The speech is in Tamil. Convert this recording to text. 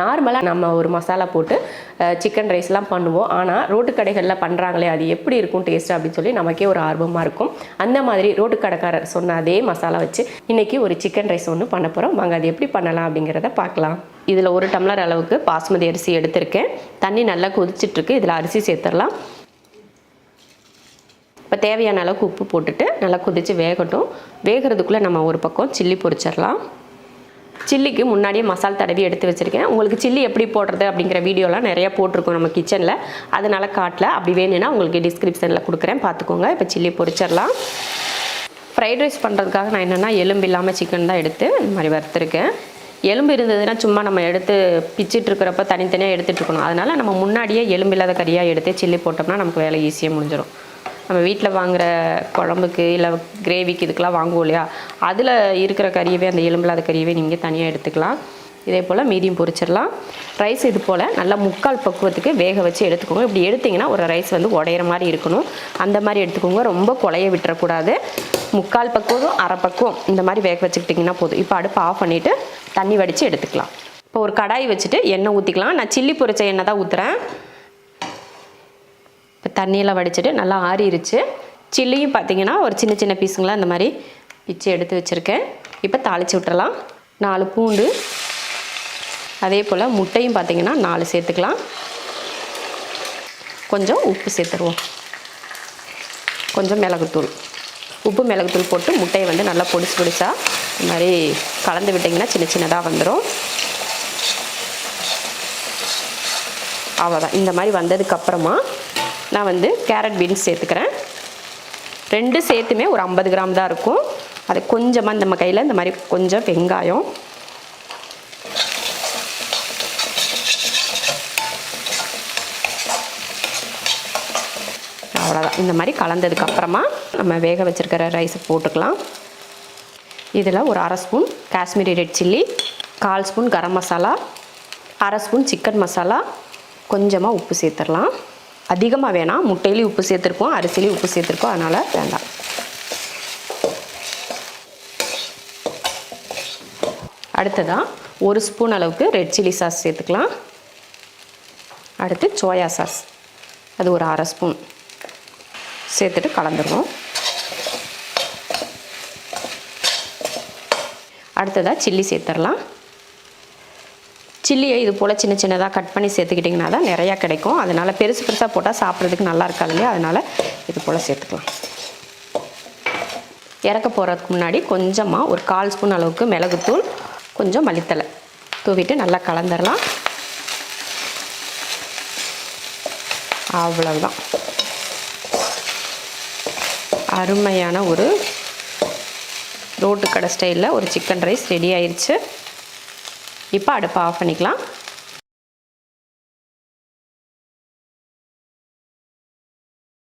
நார்மலாக நம்ம ஒரு மசாலா போட்டு சிக்கன் ரைஸ்லாம் பண்ணுவோம். ஆனால் ரோட்டு கடைகளில் பண்ணுறாங்களே அது எப்படி இருக்கும் டேஸ்ட் அப்படின்னு சொல்லி நமக்கே ஒரு ஆர்வமாக இருக்கும். அந்த மாதிரி ரோட்டு கடைக்காரர் சொன்ன அதே மசாலா வச்சு இன்றைக்கி ஒரு சிக்கன் ரைஸ் ஒன்று பண்ண போகிறோம் வாங்க அது எப்படி பண்ணலாம் அப்படிங்கிறத பார்க்கலாம். இதில் ஒரு டம்ளர் அளவுக்கு பாஸ்மதி அரிசி எடுத்திருக்கேன். தண்ணி நல்லா கொதிச்சிட்ருக்கு. இதில் அரிசி சேர்த்துடலாம். இப்போ தேவையான அளவுக்கு உப்பு போட்டுட்டு நல்லா கொதித்து வேகட்டும். வேகிறதுக்குள்ளே நம்ம ஒரு பக்கம் சில்லி பொரிச்சிடலாம். சில்லிக்கு முன்னாடியே மசால் தடவி எடுத்து வச்சுருக்கேன். உங்களுக்கு சில்லி எப்படி போடுறது அப்படிங்கிற வீடியோலாம் நிறையா போட்டிருக்கோம் நம்ம கிச்சனில். அதனால் காட்டில். அப்படி வேணும்னா உங்களுக்கு டிஸ்கிரிப்ஷனில் கொடுக்குறேன். பார்த்துக்கோங்க. இப்போ சில்லி பொரிச்சிடலாம். ஃப்ரைட் ரைஸ் பண்ணுறதுக்காக நான் என்னென்னா எலும்பு இல்லாமல் சிக்கன் தான் எடுத்து இந்த மாதிரி வறுத்துருக்கேன். எலும்பு இருந்ததுன்னா சும்மா நம்ம எடுத்து பிச்சுட்டு இருக்கிறப்ப தனித்தனியாக எடுத்துகிட்டு இருக்கணும். அதனால் நம்ம முன்னாடியே எலும்பு இல்லாத கறியாக எடுத்து சில்லி போட்டோம்னா நமக்கு வேலை ஈஸியாக முடிஞ்சிடும். நம்ம வீட்டில் வாங்குகிற குழம்புக்கு இல்லை கிரேவிக்கு இதுக்கெலாம் வாங்குவோம் இல்லையா? அதில் இருக்கிற கறியவே அந்த எலும்பில்லாத கறியவே நீங்கள் தனியாக எடுத்துக்கலாம். இதே போல் மீதியும் பொரிச்சிடலாம். ரைஸ் இது போல் நல்லா முக்கால் பக்குவத்துக்கு வேக வச்சு எடுத்துக்கோங்க. இப்படி எடுத்திங்கன்னா ஒரு ரைஸ் வந்து உடையிற மாதிரி இருக்கணும். அந்த மாதிரி எடுத்துக்கோங்க. ரொம்ப குழைய விட்டுறக்கூடாது. முக்கால் பக்குவம் அரை பக்குவம் இந்த மாதிரி வேக வச்சுக்கிட்டிங்கன்னா போதும். இப்போ அடுப்பு ஆஃப் பண்ணிவிட்டு தண்ணி வடித்து எடுத்துக்கலாம். இப்போ ஒரு கடாய் வச்சுட்டு எண்ணெய் ஊற்றிக்கலாம் நான் சில்லி பொரிச்ச எண்ணெய் தான் ஊற்றுறேன் தண்ணியெல்லாம் வடிச்சிட்டு நல்லா ஆறிடுச்சு சில்லியும் பார்த்தீங்கன்னா ஒரு சின்ன சின்ன பீஸுங்களாம் இந்த மாதிரி பிச்சு எடுத்து வச்சுருக்கேன். இப்போ தாளித்து விட்டுறலாம். நாலு பூண்டு. அதே போல் முட்டையும் பார்த்தீங்கன்னா நாலு சேர்த்துக்கலாம். கொஞ்சம் உப்பு சேர்த்துருவோம். கொஞ்சம் மிளகுத்தூள். உப்பு மிளகுத்தூள் போட்டு முட்டையை வந்து நல்லா பொடிச்சு பொடிச்சா இந்த மாதிரி கலந்து விட்டிங்கன்னா சின்ன சின்னதாக வந்துடும் அவ்வளோதான். இந்த மாதிரி வந்ததுக்கப்புறமா நான் வந்து கேரட் பீன்ஸ் சேர்த்துக்கிறேன். ரெண்டு சேர்த்துமே ஒரு ஐம்பது கிராம் தான் இருக்கும். அது கொஞ்சமாக நம்ம கையில் இந்த மாதிரி கொஞ்சம் வெங்காயம். அவ்வளோதான் இந்த மாதிரி கலந்ததுக்கப்புறமா நம்ம வேக வச்சுருக்கிற ரைஸை போட்டுக்கலாம். இதில் ஒரு அரை ஸ்பூன் காஷ்மீரி ரெட் சில்லி கால் ஸ்பூன் கரம் மசாலா அரை ஸ்பூன் சிக்கன் மசாலா கொஞ்சமாக உப்பு சேர்த்துடலாம். அதிகமாக வேணாம் முட்டையிலையும் உப்பு சேர்த்துருக்கோம் அரிசிலையும் உப்பு சேர்த்துருக்கோம் அதனால் வேண்டாம். அடுத்ததாக ஒரு ஸ்பூன் அளவுக்கு ரெட் சில்லி சாஸ் சேர்த்துக்கலாம். அடுத்து சோயா சாஸ் அது ஒரு அரை ஸ்பூன். சேர்த்துட்டு கலந்துருவோம். அடுத்ததாக சில்லி சேர்த்துடலாம் சில்லியை இது போல் சின்ன சின்னதாக கட் பண்ணி சேர்த்துக்கிட்டிங்கன்னா தான் நிறையா கிடைக்கும். அதனால் பெருசு பெருசாக போட்டால் சாப்பிட்றதுக்கு நல்லா இருக்காது இல்லையா? அதனால் இது போல் சேர்த்துக்கலாம். இறக்க போகிறதுக்கு முன்னாடி கொஞ்சமாக ஒரு கால் ஸ்பூன் அளவுக்கு மிளகுத்தூள் கொஞ்சம் மல்லித்தலை தூவிட்டு நல்லா கலந்துடலாம் அவ்வளவுதான். அருமையான ஒரு ரோட்டு கடை ஸ்டைலில் ஒரு சிக்கன் ரைஸ் ரெடி ஆயிடுச்சு இப்போ அடுப்பை ஆஃப் பண்ணிக்கலாம்.